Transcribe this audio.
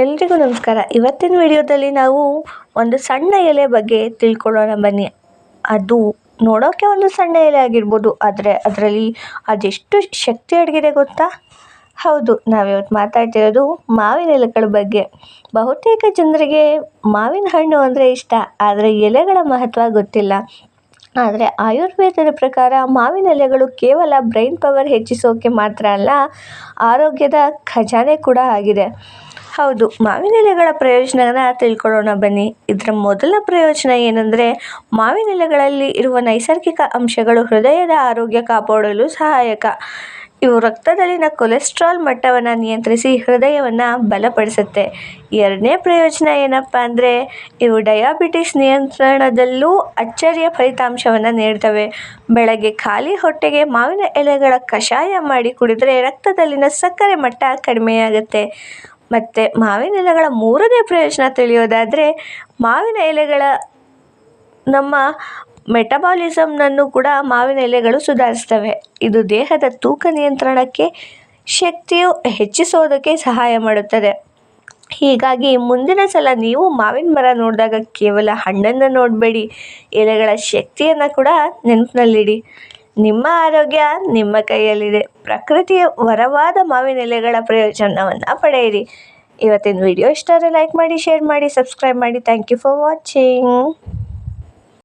ಎಲ್ರಿಗೂ ನಮಸ್ಕಾರ. ಇವತ್ತಿನ ವಿಡಿಯೋದಲ್ಲಿ ನಾವು ಒಂದು ಸಣ್ಣ ಎಲೆ ಬಗ್ಗೆ ತಿಳ್ಕೊಳ್ಳೋಣ ಬನ್ನಿ. ಅದು ನೋಡೋಕ್ಕೆ ಒಂದು ಸಣ್ಣ ಎಲೆ ಆಗಿರ್ಬೋದು, ಆದರೆ ಅದರಲ್ಲಿ ಅದೆಷ್ಟು ಶಕ್ತಿ ಅಡಗಿದೆ ಗೊತ್ತಾ? ಹೌದು, ನಾವಿವತ್ತು ಮಾತಾಡ್ತಿರೋದು ಮಾವಿನ ಎಲೆಗಳ ಬಗ್ಗೆ. ಬಹುತೇಕ ಜನರಿಗೆ ಮಾವಿನ ಹಣ್ಣು ಅಂದರೆ ಇಷ್ಟ, ಆದರೆ ಎಲೆಗಳ ಮಹತ್ವ ಗೊತ್ತಿಲ್ಲ. ಆದರೆ ಆಯುರ್ವೇದದ ಪ್ರಕಾರ ಮಾವಿನ ಎಲೆಗಳು ಕೇವಲ ಬ್ರೈನ್ ಪವರ್ ಹೆಚ್ಚಿಸೋಕೆ ಮಾತ್ರ ಅಲ್ಲ, ಆರೋಗ್ಯದ ಖಜಾನೆ ಕೂಡ ಆಗಿದೆ. ಹೌದು. ಮಾವಿನ ಎಲೆಗಳ ಪ್ರಯೋಜನನ ತಿಳ್ಕೊಳ್ಳೋಣ ಬನ್ನಿ. ಇದರ ಮೊದಲ ಪ್ರಯೋಜನ ಏನಂದರೆ ಮಾವಿನ ಎಲೆಗಳಲ್ಲಿ ಇರುವ ನೈಸರ್ಗಿಕ ಅಂಶಗಳು ಹೃದಯದ ಆರೋಗ್ಯ ಕಾಪಾಡಲು ಸಹಾಯಕ. ಇವು ರಕ್ತದಲ್ಲಿನ ಕೊಲೆಸ್ಟ್ರಾಲ್ ಮಟ್ಟವನ್ನು ನಿಯಂತ್ರಿಸಿ ಹೃದಯವನ್ನು ಬಲಪಡಿಸುತ್ತೆ. ಎರಡನೇ ಪ್ರಯೋಜನ ಏನಪ್ಪ ಅಂದರೆ, ಇವು ಡಯಾಬಿಟಿಸ್ ನಿಯಂತ್ರಣದಲ್ಲೂ ಅಚ್ಚರಿಯ ಫಲಿತಾಂಶವನ್ನು ನೀಡ್ತವೆ. ಬೆಳಗ್ಗೆ ಖಾಲಿ ಹೊಟ್ಟೆಗೆ ಮಾವಿನ ಎಲೆಗಳ ಕಷಾಯ ಮಾಡಿ ಕುಡಿದರೆ ರಕ್ತದಲ್ಲಿನ ಸಕ್ಕರೆ ಮಟ್ಟ ಕಡಿಮೆಯಾಗುತ್ತೆ. ಮತ್ತು ಮಾವಿನ ಎಲೆಗಳ ಮೂರನೇ ಪ್ರಯೋಜನ ತಿಳಿಯೋದಾದರೆ, ಮಾವಿನ ಎಲೆಗಳ ನಮ್ಮ ಮೆಟಬಾಲಿಸಮ್ನನ್ನು ಕೂಡ ಮಾವಿನ ಎಲೆಗಳು ಸುಧಾರಿಸ್ತವೆ. ಇದು ದೇಹದ ತೂಕ ನಿಯಂತ್ರಣಕ್ಕೆ ಶಕ್ತಿಯು ಹೆಚ್ಚಿಸೋದಕ್ಕೆ ಸಹಾಯ ಮಾಡುತ್ತದೆ. ಹೀಗಾಗಿ ಮುಂದಿನ ಸಲ ನೀವು ಮಾವಿನ ಮರ ನೋಡಿದಾಗ ಕೇವಲ ಹಣ್ಣನ್ನು ನೋಡಬೇಡಿ, ಎಲೆಗಳ ಶಕ್ತಿಯನ್ನು ಕೂಡ ನೆನಪಿನಲ್ಲಿಡಿ. ನಿಮ್ಮ ಆರೋಗ್ಯ ನಿಮ್ಮ ಕೈಯಲ್ಲಿದೆ. ಪ್ರಕೃತಿಯ ವರವಾದ ಮಾವಿನ ಎಲೆಗಳ ಪ್ರಯೋಜನವನ್ನು ಪಡೆಯಿರಿ. ಇವತ್ತಿನ ವಿಡಿಯೋ ಇಷ್ಟ ಆದರೆ ಲೈಕ್ ಮಾಡಿ ಶೇರ್ ಮಾಡಿ ಸಬ್ಸ್ಕ್ರೈಬ್ ಮಾಡಿ. Thank you for watching